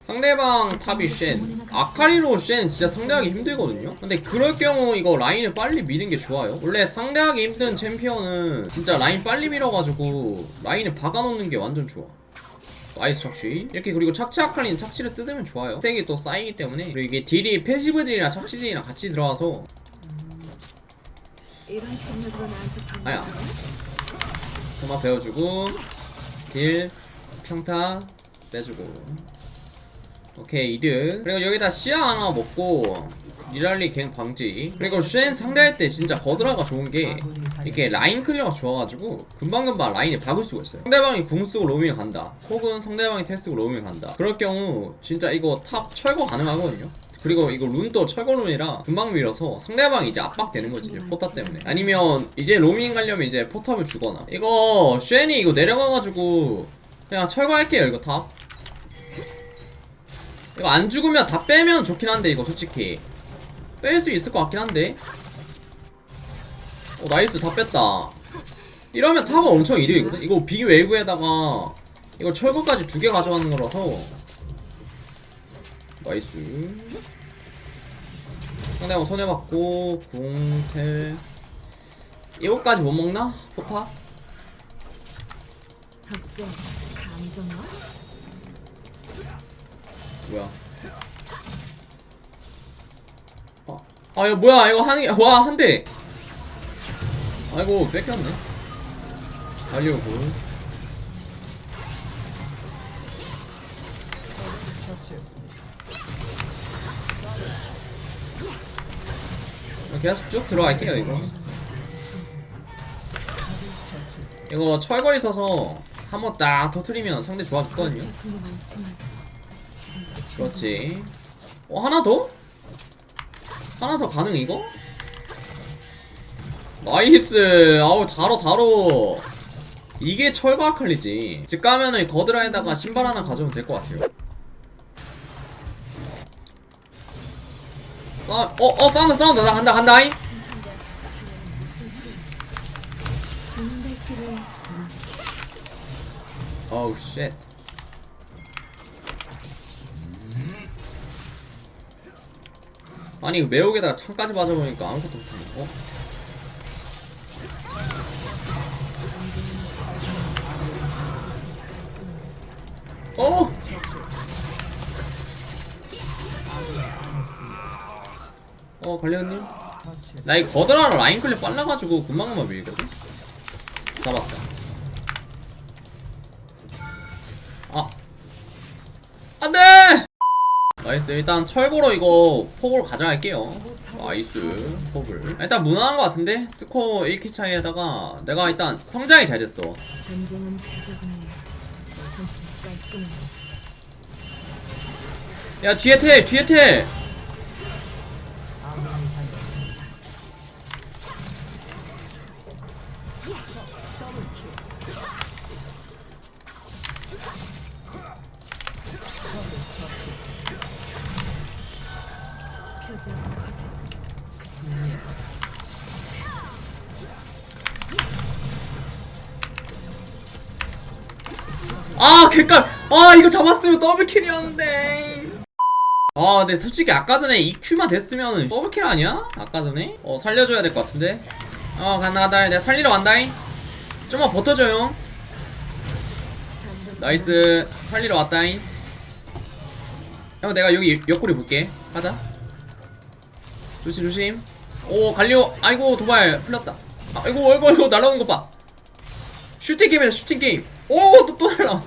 상대방 탑이 쉔 아카리로 쉔 진짜 상대하기 힘들거든요. 근데 그럴 경우 이거 라인을 빨리 미는 게 좋아요. 원래 상대하기 힘든 챔피언은 진짜 라인 빨리 밀어가지고 라인을 박아놓는 게 완전 좋아. 나이스 착취. 이렇게 그리고 착취 아칼리는 착취를 뜯으면 좋아요. 스택이 또 쌓이기 때문에. 그리고 이게 딜이 패시브 딜이랑 착취 딜이랑 같이 들어와서 아야. 점화 배워주고 딜 평타 빼주고 오케이 이득. 그리고 여기다 시야 하나 먹고 리랄리 갱 방지. 그리고 쉔 상대할 때 진짜 거드라가 좋은 게 이렇게 라인 클리어가 좋아가지고 금방금방 라인을 박을 수가 있어요. 상대방이 궁 쓰고 로밍을 간다. 혹은 상대방이 텔 쓰고 로밍을 간다. 그럴 경우 진짜 이거 탑 철거 가능하거든요. 그리고 이거 룬도 철거 룬이라 금방 밀어서 상대방이 이제 압박되는 거지 포탑 때문에. 아니면 이제 로밍 가려면 이제 포탑을 주거나. 이거 쉔이 이거 내려가가지고 그냥 철거할게요 이거 탑 이거 안 죽으면 다 빼면 좋긴 한데 이거 솔직히. 뺄 수 있을 것 같긴 한데. 어 나이스. 다 뺐다. 이러면 탑은 엄청 이득이거든? 이거 비기 웨이브에다가 이거 철거까지 두 개 가져가는 거라서. 나이스. 상대방 손해받고 궁텔. 이거까지 못 먹나? 포탑? 뭐야? 아, 아 이거 뭐야? 이거 하는 게와 한 대. 아이고 뺏겼네. 달려고. 계속 쭉 들어갈게요 이거. 이거 철거 있어서 한번 딱 터트리면 상대 좋아졌거든요. 그렇지. 어 하나 더? 하나 더 가능 이거? 나이스. 아우 다로 다로. 이게 철거 아칼리지. 집 가면은 거드라에다가 신발 하나 가져오면 될 것 같아요. 싸, 어, 어, 싸운다, 싸운다. 나 간다, 간다, 잉? 심판자 사실은 무슨 소리 듣는 길을 어우, 쉣. 아니, 매혹에다가 창까지 맞아보니까 아무것도 못하네. 어? 어! 어, 관련님? 나 이 거드라랑 라인 클립 빨라가지고 금방금방 밀거든? 잡았다. 나이스. 일단 철거로 이거 폭을 가져갈게요. 나이스. 폭을. 일단 무난한 것 같은데? 스코어 1키 차이에다가 내가 일단 성장이 잘 됐어. 전쟁은 지저분해 정신 깔끔해 야, 뒤에 텔! 뒤에 텔! 아, 개깔! 아, 이거 잡았으면 더블킬이었는데. 아, 근데 솔직히 아까 전에 EQ만 됐으면 더블킬 아니야? 아까 전에? 어, 살려줘야 될 것 같은데. 어, 간다, 간다. 내가 살리러 간다잉. 좀만 버텨줘요. 나이스. 살리러 왔다잉. 형, 내가 여기 옆구리 볼게. 가자. 조심, 조심. 오, 갈리오. 아이고, 도발. 풀렸다. 아이고, 아이고, 아이고, 날아오는 것 봐. 슈팅 게임이다, 슈팅 게임. 오, 또, 또 날아.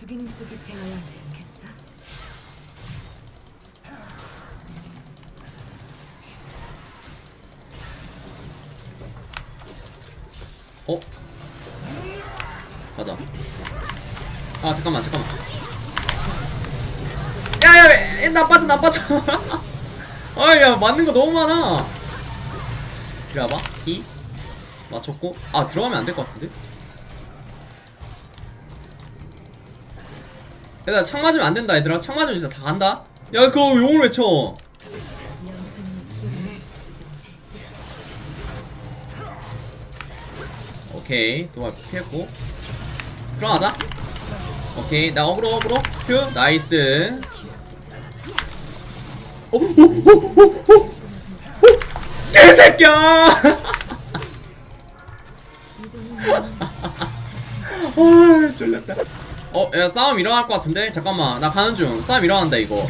죽이는 쪽이 되어야 하지 않겠어? 어? 가자. 아 잠깐만 잠깐만. 야야 나 빠져 나 빠져. 아야 맞는 거 너무 많아 와봐 2 맞췄고 아 들어가면 안 될 것 같은데 얘들아 창 맞으면 안 된다 얘들아 창 맞으면 진짜 다 간다 야 그거 용을 외쳐. 오케이 도마 피했고 들어가자 오케이 나 어그로 어그로 큐 나이스 어, 어, 어, 어, 어, 어. 개새끼야 아 쫄렸다 어 야 싸움 일어날 것 같은데? 잠깐만 나 가는 중. 싸움 일어난다 이거.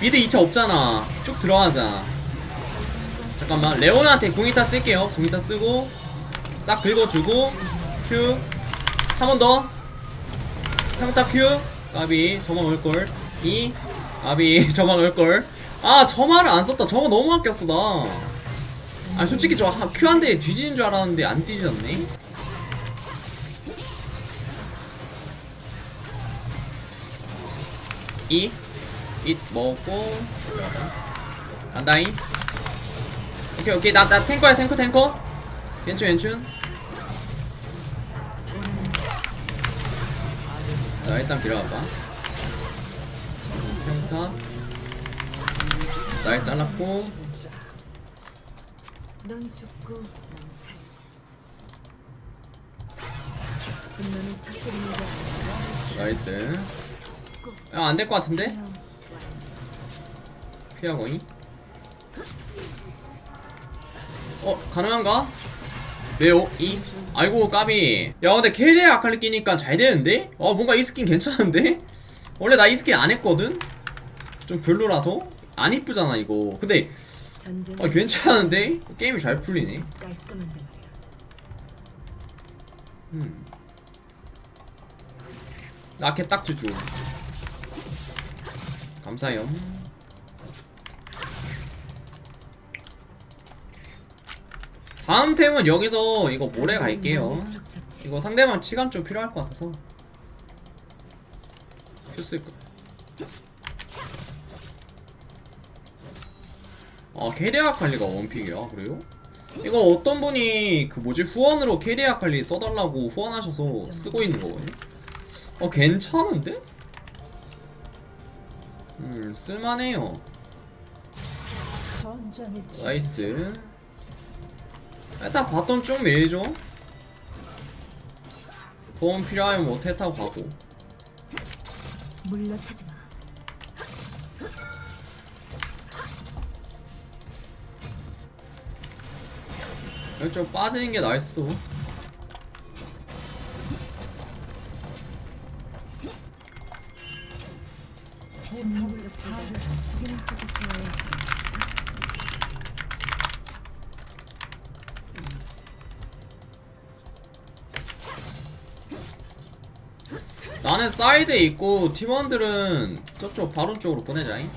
미드 2차 없잖아. 쭉 들어가자. 잠깐만 레오나한테 궁이타 쓸게요. 궁이타 쓰고 싹 긁어주고 큐. 한 번 더. 평타 큐. 까비 저만 올걸. 2 까비 저만 올걸. 아 저만을 안 썼다. 저거 너무 아꼈어 나 아 솔직히 저큐한 대에 뒤지는 줄 알았는데 안 뒤졌네 이, 잇 먹고. 간다잉. 오케이 오케이. 나 나 탱커야 탱커 탱커. 괜춘 괜춘 자 일단 빌어봐봐. 평타 나이 잘랐고. 넌 죽고 난 살. 분노는 터뜨리는 게 아니라 나이스 야안될 것 같은데. 피하고잉 어 가능한가? 네오 이 아이고 까비 야 근데 KDA 아칼리 끼니까 잘 되는데? 어 뭔가 이 스킨 괜찮은데? 원래 나 이 스킨 안 했거든? 좀 별로라서 안 이쁘잖아 이거 근데 어 괜찮은데? 게임이 잘 풀리네. 음. 나케 딱 주죠 감사해요 다음 템은 여기서 이거 모래 갈게요. 이거 상대방 치감 좀 필요할 것 같아서 큐쓸 거. 아 캐리아 칼리가 원픽이야 그래요? 이거 어떤 분이 그 뭐지 후원으로 캐리아 칼리 써달라고 후원하셔서 쓰고 있는 거거든요? 어 괜찮은데? 음 쓸만해요. 나이스. 일단 바텀 쭉 밀죠. 도움 필요하면 뭐 태타고 가고. 물러서지 마. 여기 좀 빠지는 게 나을 수도 나는 사이드에 있고 팀원들은 저쪽 바론 쪽으로 보내자잉.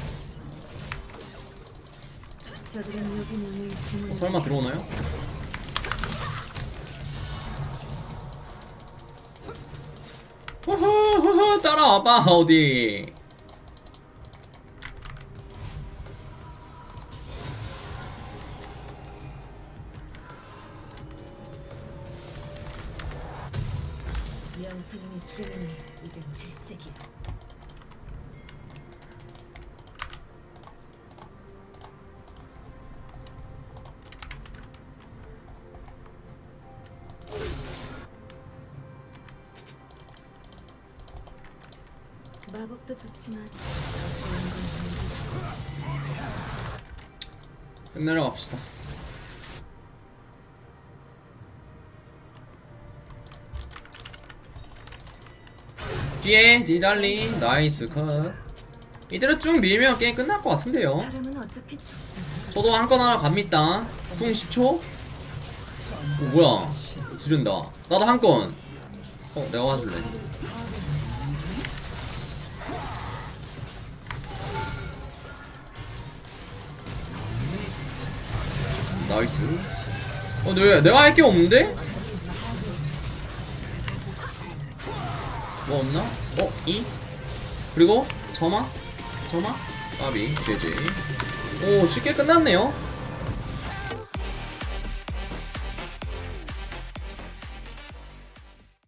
어, 설마 들어오나요? 호호호호 따라와봐 어디 영생의 수련은 이젠 질색이야. 마법도 좋지만 더 좋은 건 끝내러 갑시다 뒤에 니달리 나이스 컷 이대로 쭉 밀면 게임 끝날 것 같은데요 사람은 어차피 죽잖아. 저도 한 건 하나 갑니다. 궁 10초? 어, 뭐야? 지른다. 나도 한 건. 어, 내가 와줄래. 나이스. 어, 내, 내가 할 게 없는데? 뭐 없나? 어, 이? 그리고 점화? 점화? 까비, 제제. 오 쉽게 끝났네요